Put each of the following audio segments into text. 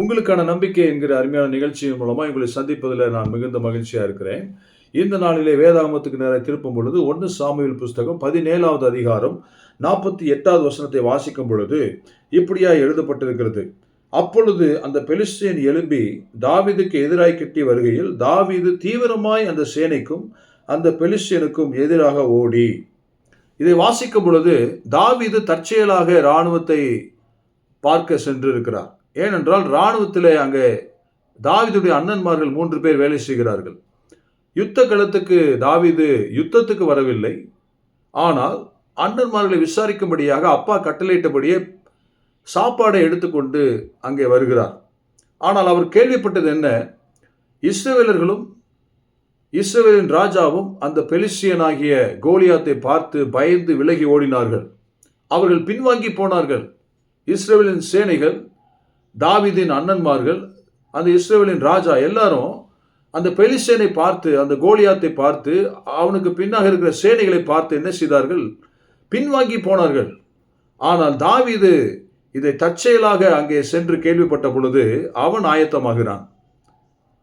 உங்களுக்கான நம்பிக்கை என்கிற அருமையான நிகழ்ச்சியின் மூலமாக உங்களை சந்திப்பதில் நான் மிகுந்த மகிழ்ச்சியாக இருக்கிறேன். இந்த நாளிலே வேதாகமத்துக்கு நேராக திருப்பும் பொழுது ஒன்று சாமுவேல் புஸ்தகம் பதினேழாவது அதிகாரம் நாற்பத்தி எட்டாவது வசனத்தை வாசிக்கும் பொழுது இப்படியா எழுதப்பட்டிருக்கிறது. அப்பொழுது அந்த பெலிஸ்தியன் எழும்பி தாவிதுக்கு எதிராய் கிட்டி வருகையில் தாவீது தீவிரமாய் அந்த சேனைக்கும் அந்த பெலிஸ்தியனுக்கும் எதிராக ஓடி. இதை வாசிக்கும் பொழுது தாவிது தற்செயலாக இராணுவத்தை பார்க்க சென்றிருக்கிறார். ஏனென்றால் இராணுவத்திலே அங்கே தாவீதுடைய அண்ணன்மார்கள் மூன்று பேர் வேலை செய்கிறார்கள். யுத்த களத்துக்கு தாவீது யுத்தத்துக்கு வரவில்லை. ஆனால் அண்ணன்மார்களை விசாரிக்கும்படியாக அப்பா கட்டளையிட்டபடியே சாப்பாடை எடுத்துக்கொண்டு அங்கே வருகிறார். ஆனால் அவர் கேள்விப்பட்டது என்ன? இஸ்ரேலர்களும் இஸ்ரேலின் ராஜாவும் அந்த பெலிஸ்தியனாகிய கோலியாத்தை பார்த்து பயந்து விலகி ஓடினார்கள். அவர்கள் பின்வாங்கி போனார்கள். இஸ்ரேலின் சேனைகள் தாவிதின் அண்ணன்மார்கள் அந்த இஸ்ரவேலின் ராஜா எல்லாரும் அந்த பெலிசேனை பார்த்து அந்த கோலியாத்தை பார்த்து அவனுக்கு பின்னாக இருக்கிற சேனைகளை பார்த்து என்ன செய்தார்கள்? பின்வாங்கி போனார்கள். ஆனால் தாவீது இதை தற்செயலாக அங்கே சென்று கேள்விப்பட்ட பொழுது அவன் ஆயத்தமாகிறான்.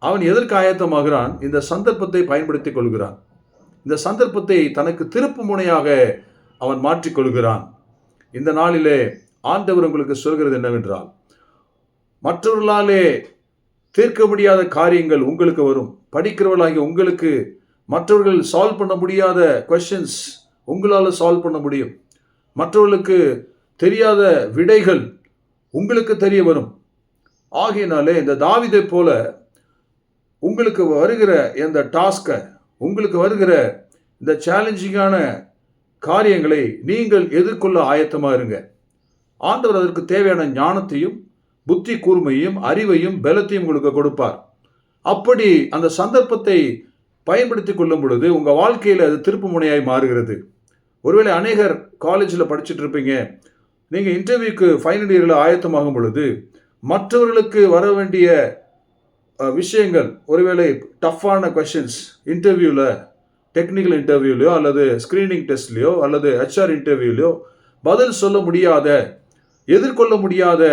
அவன் எதற்கு ஆயத்தமாகிறான்? இந்த சந்தர்ப்பத்தை பயன்படுத்திக் கொள்கிறான். இந்த சந்தர்ப்பத்தை தனக்கு திருப்பு முனையாக அவன் மாற்றிக்கொள்கிறான் இந்த நாளிலே ஆண்டவர் உங்களுக்கு சொல்கிறது என்னவென்றால் மற்றவர்களாலே தீர்க்க முடியாத காரியங்கள் உங்களுக்கு வரும். படிக்கிறவர்களாகிய உங்களுக்கு மற்றவர்கள் சால்வ் பண்ண முடியாத கொஷின்ஸ் உங்களால் சால்வ் பண்ண முடியும். மற்றவர்களுக்கு தெரியாத விடைகள் உங்களுக்கு தெரிய வரும். ஆகையினாலே இந்த தாவிதை போல உங்களுக்கு வருகிற இந்த டாஸ்கை உங்களுக்கு வருகிற இந்த சேலஞ்சிங்கான காரியங்களை நீங்கள் எதிர்கொள்ள ஆயத்தமாக இருங்க. ஆண்டவர் அதற்கு தேவையான ஞானத்தையும் புத்தி கூர்மையும் அறிவையும் பலத்தையும் உங்களுக்கு கொடுப்பார். அப்படி அந்த சந்தர்ப்பத்தை பயன்படுத்தி கொள்ளும் பொழுது உங்கள் வாழ்க்கையில் அது திருப்பு முனையாய் மாறுகிறது. ஒருவேளை அநேகர் காலேஜில் படிச்சுட்டு இருப்பீங்க. நீங்கள் இன்டர்வியூக்கு ஃபைனல் இயரில் ஆயத்தமாகும் பொழுது மற்றவர்களுக்கு வர வேண்டிய விஷயங்கள் ஒருவேளை டஃப்பான கொஷின்ஸ் இன்டர்வியூவில் டெக்னிக்கல் இன்டர்வியூலையோ அல்லது ஸ்க்ரீனிங் டெஸ்ட்லேயோ அல்லது ஹெச்ஆர் இன்டர்வியூலையோ பதில் சொல்ல முடியாத எதிர்கொள்ள முடியாத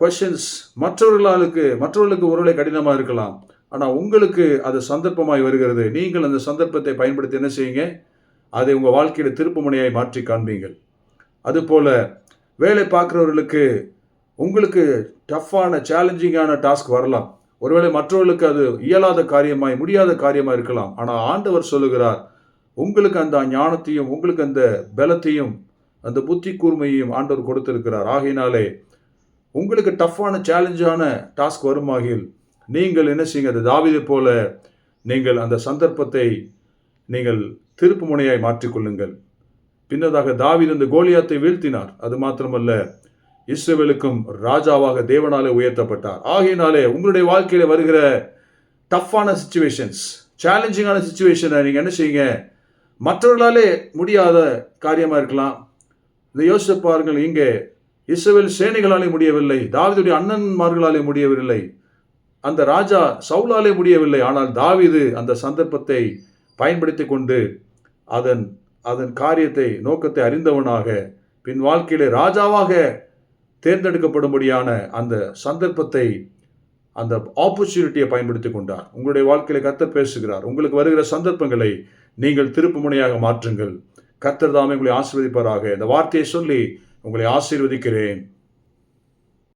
கொஷின்ஸ் மற்றவர்களுக்கு மற்றவர்களுக்கு ஒருவேளை கடினமாக இருக்கலாம். ஆனால் உங்களுக்கு அது சந்தர்ப்பமாய் வருகிறது. நீங்கள் அந்த சந்தர்ப்பத்தை பயன்படுத்தி என்ன செய்யுங்க? அதை உங்கள் வாழ்க்கையில் திருப்பு முனையாய் மாற்றி காண்பீங்கள். அதுபோல் வேலை பார்க்குறவர்களுக்கு உங்களுக்கு டஃப்பான சேலஞ்சிங்கான டாஸ்க் வரலாம். ஒருவேளை மற்றவர்களுக்கு அது இயலாத காரியமாய் முடியாத காரியமாக இருக்கலாம். ஆனால் ஆண்டவர் சொல்லுகிறார் உங்களுக்கு அந்த ஞானத்தையும் உங்களுக்கு அந்த பலத்தையும் அந்த புத்தி கூர்மையையும் ஆண்டவர் கொடுத்திருக்கிறார். ஆகையினாலே உங்களுக்கு டஃப்பான சேலஞ்சான டாஸ்க் வருமாகில் நீங்கள் என்ன செய்யுங்க? அந்த தாவிதை போல நீங்கள் அந்த சந்தர்ப்பத்தை நீங்கள் திருப்பு முனையாய் மாற்றிக்கொள்ளுங்கள். பின்னதாக தாவித் அந்த கோலியாத்தை வீழ்த்தினார். அது மாத்திரமல்ல இஸ்ரேவேலுக்கும் ராஜாவாக தேவனாலே உயர்த்தப்பட்டார். ஆகையினாலே உங்களுடைய வாழ்க்கையில் வருகிற டஃப்பான சுச்சுவேஷன்ஸ் சேலஞ்சிங்கான சுச்சுவேஷனை நீங்கள் என்ன செய்யுங்க? மற்றவர்களாலே முடியாத காரியமாக இருக்கலாம். இதை யோசித்து பாருங்கள் இங்கே இஸ்ரேல் சேனைகளாலே முடியவில்லை தாவிதுடைய அண்ணன்மார்களாலே முடியவில்லை அந்த ராஜா சவுலாலே முடியவில்லை ஆனால் தாவிது அந்த சந்தர்ப்பத்தை பயன்படுத்தி கொண்டு அதன் அதன் காரியத்தை நோக்கத்தை அறிந்தவனாக பின் வாழ்க்கையிலே ராஜாவாக தேர்ந்தெடுக்கப்படும்படியான அந்த சந்தர்ப்பத்தை அந்த ஆப்பர்ச்சுனிட்டியை பயன்படுத்தி கொண்டார். உங்களுடைய வாழ்க்கையில கத்தர் பேசுகிறார். உங்களுக்கு வருகிற சந்தர்ப்பங்களை நீங்கள் திருப்பு முனையாக மாற்றுங்கள். கத்தர் தாமே உங்களை ஆசீர்வதிப்பாராக. இந்த வார்த்தையை சொல்லி உங்களை ஆசீர்வதிக்கிறேன்.